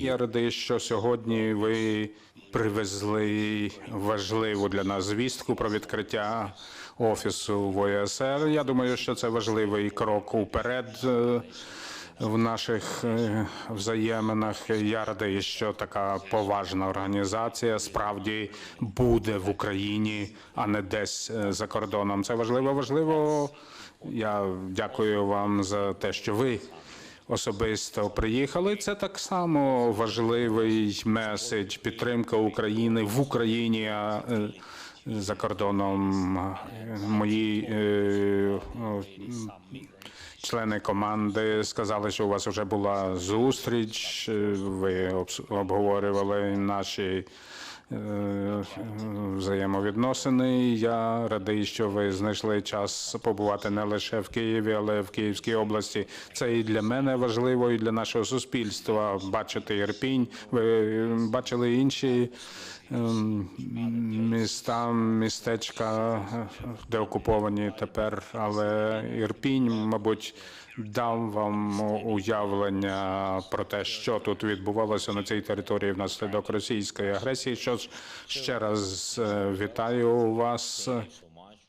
Я радий, що сьогодні ви привезли важливу для нас звістку про відкриття офісу в ОСР. Я думаю, що це важливий крок уперед. е, В наших е, взаєминах я радий, що така поважна організація справді буде в Україні, а не десь е, за кордоном. Це важливо, важливо. Я дякую вам за те, що ви особисто приїхали. Це так само важливий меседж підтримка України в Україні. е, За кордоном Е, мої е, е, члени команди сказали, що у вас вже була зустріч. Ви обговорювали наші взаємовідносини. Я радий, що ви знайшли час побувати не лише в Києві, але в Київській області. Це і для мене важливо, і для нашого суспільства бачити Ірпінь. Ви бачили інші ем, міста, містечка, де окуповані тепер, але Ірпінь, мабуть. дав вам уявлення про те, що тут відбувалося на цій території внаслідок російської агресії. Що ж ще раз е, вітаю вас